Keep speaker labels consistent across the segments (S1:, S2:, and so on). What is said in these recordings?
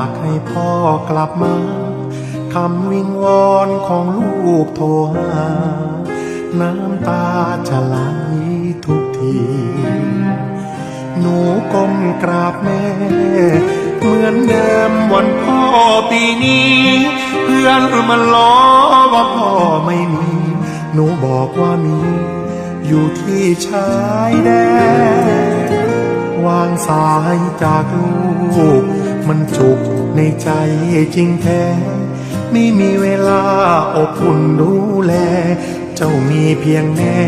S1: ากให้พ่อกลับมาคำวิงวอนของลูกโทรหา น้ำตาจะไหลทุกที หนูก้มกราบแม่ เหมือนเดิมวันพ่อปีนี้ เพื่อนมันล้อว่าพ่อไม่มี หนูบอกว่ามี อยู่ที่ชายแดนวางสายจากลูก มันจุกในใจจริงแท้ ไม่มีเวลาอบอุ่นดูแล เจ้ามีเพียงแม่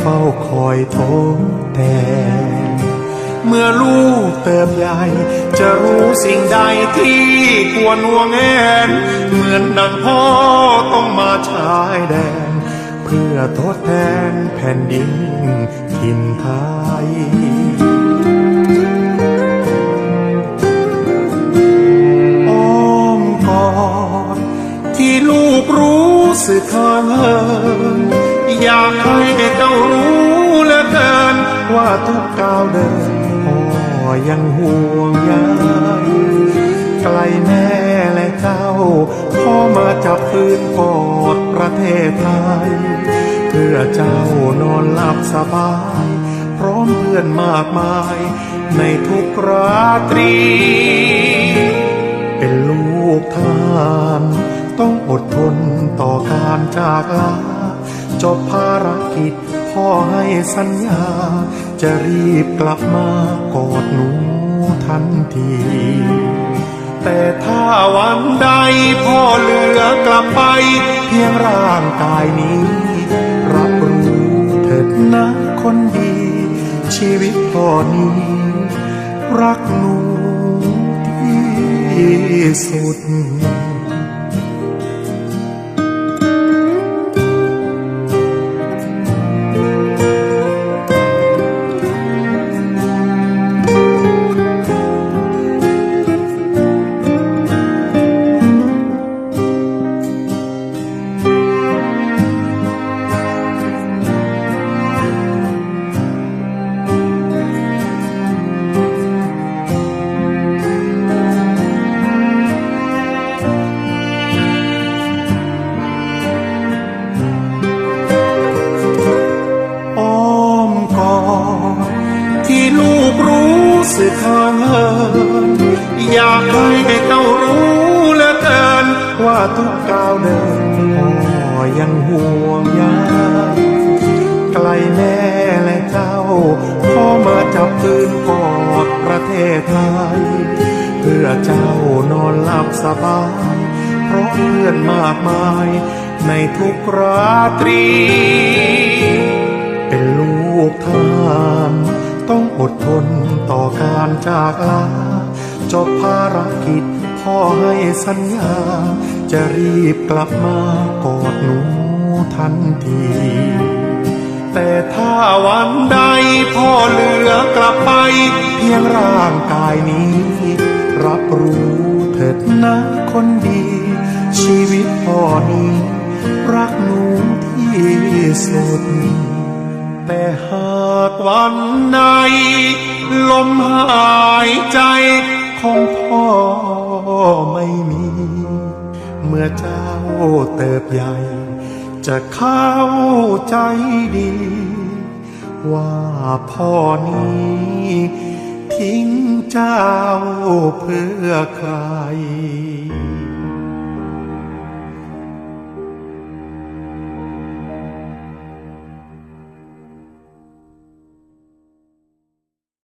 S1: เฝ้าคอยโทษแต่ เมื่อลูกเติบใหญ่ จะรู้สิ่งใดที่ควรห่วงแอนเหมือนดังพ่อต้องมาชายแดน เพื่อทดแทนแผ่นดินถิ่นไทย ทุกก้าวเดินพ่อยังห่วงใยไกลแม่และเจ้าพ่อมาจับปืนกอดประเทศไทย เพื่อเจ้านอนหลับสบาย พร้อมเพื่อนมากมาย ในทุกราตรี เป็นลูกทารต้องอดทนต่อการจากลาจบภารกิจพ่อให้สัญญา จะรีบกลับมากอดหนูทันที แต่ถ้าวันใดพ่อเหลือกลับไป เพียงร่างกายนี้ รับรู้เถิดนะคนดี ชีวิตพ่อนี้ รักหนูที่สุด ที่ลูกรู้สึกเขินเหินอยากให้เจ้ารู้เหลือเกิน ว่าทุกก้าวเดินพ่อยังห่วงใยไกลแม่และเจ้าพ่อมาจับปืนกอดประเทศไทย เพื่อเจ้านอนหลับสบายเพราะเพื่อนมากมายในทุกราตรี เป็นลูกทาง ทนต่อการจากลา จบภารกิจพ่อให้สัญญา จะรีบกลับมากอดหนูทันที แต่ถ้าวันใดพ่อเหลือกลับไป เพียงร่างกายนี้ รับรู้เถิดนะคนดี ชีวิตพ่อนี้ รักหนูที่สุด แต่หากวันไหนลมหายใจของพ่อไม่มี เมื่อเจ้าเติบใหญ่ จะเข้าใจดี ว่าพ่อนี้ทิ้งเจ้าเพื่อใคร